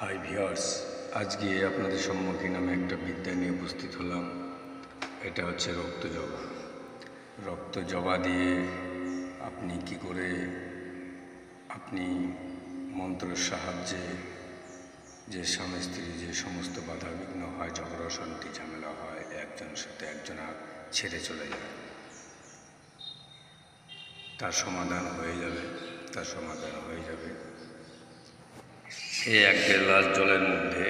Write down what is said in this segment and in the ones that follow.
High viewers আজকে আপনাদের সম্মুখীন আমি একটা বিদ্যা নিয়ে উপস্থিত হলাম। এটা হচ্ছে রক্ত জবা রক্ত জবা দিয়ে আপনি কি করে আপনি মন্ত্রের সাহায্যে যে স্বামী, স্ত্রী যে সমস্ত বাধা বিঘ্ন হয়, ঝগড়া, অশান্তি, ঝামেলা হয়, একজনের সাথে একজন ছেড়ে চলে যায়। তার সমাধান হয়ে যাবে, তার সমাধান হয়ে যাবে। এই এক গ্লাস জলের মধ্যে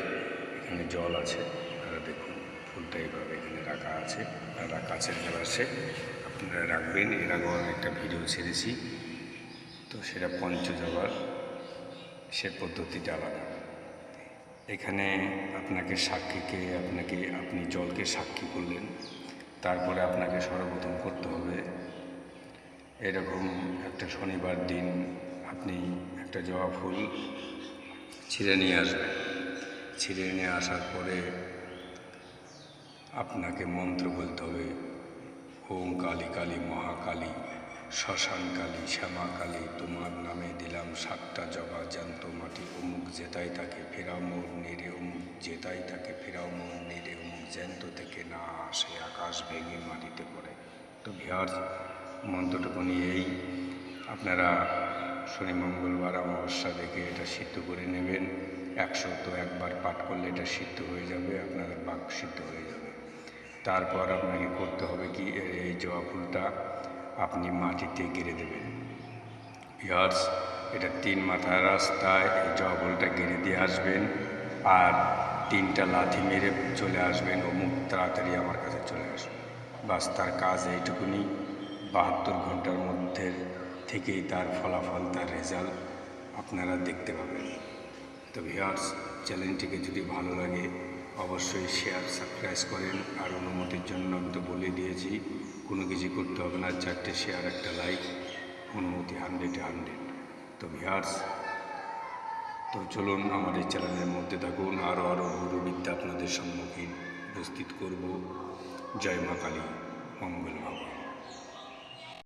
এখানে জল আছে। আপনারা দেখুন, ফুলটা এইভাবে এখানে রাখা আছে। আপনারা কাছের গ্লাসে আপনারা রাখবেন। এর আগেও আমি একটা ভিডিও ছেড়েছি। তো সেটা পঞ্চজবার সে পদ্ধতিটা আলাদা। এখানে আপনাকে সাক্ষীকে, আপনাকে, আপনি জলকে সাক্ষী করলেন। তারপরে আপনাকে সর্বপ্রথম করতে হবে, এরকম একটা শনিবার দিন আপনি একটা জবা ফুল ছিঁড়ে নিয়ে আসবে। ছিঁড়ে নিয়ে আসার পরে আপনাকে মন্ত্র বলতে হবে, ওম কালী কালী মহাকালী শ্মশান কালী, শ্যামা কালী, তোমার নামে দিলাম সাতটা জবা জ্যান্ত মাটি, অমুক জেতাই তাকে ফেরাও মোর নেড়ে অমুক জেতাই তাকে ফেরাও মোর নেড়ে অমুক জ্যান্ত থেকে না আসে আকাশ ভেঙে মাটিতে পড়ে। তো বিহার মন্ত্রটুকু নিয়েই আপনারা শনি মঙ্গলবার অমাবস্যা দেখে এটা সিদ্ধ করে নেবেন। একশো তো একবার পাঠ করলে এটা সিদ্ধ হয়ে যাবে আপনাদের বাক সিদ্ধ হয়ে যাবে। তারপর আপনাকে করতে হবে কি, এই জবা ফুলটা আপনি মাটিতে গেড়ে দেবেন। ইয়ার্স এটা তিন মাথার রাস্তায় এই জবা ফুলটা গেড়ে দিয়ে আসবেন আর তিনটা লাথি মেরে চলে আসবেন অমুক তাড়াতাড়ি আমার কাছে চলে আসবেন বাস তার কাজ এইটুকুনি। বাহাত্তর ঘণ্টার মধ্যে থেকেই তার ফলাফল, তার রেজাল্ট আপনারা দেখতে পাবেন। তো ভিউয়ার্স চ্যানেলটিকে যদি ভালো লাগে, অবশ্যই শেয়ার সাবস্ক্রাইব করেন। আর অনুমতির জন্য আমি তো বলে দিয়েছি, কোনো কিছু করতে হবে না। চারটে শেয়ার একটা লাইক অনুমতি হান্ড্রেডে হান্ড্রেড তো ভিউয়ার্স তো চলুন আমাদের চ্যানেলের মধ্যে থাকুন। আরও আরও গুরুবিদ্যা আপনাদের সম্মুখীন উপস্থিত করব। জয় মা কালী, মঙ্গল ভবন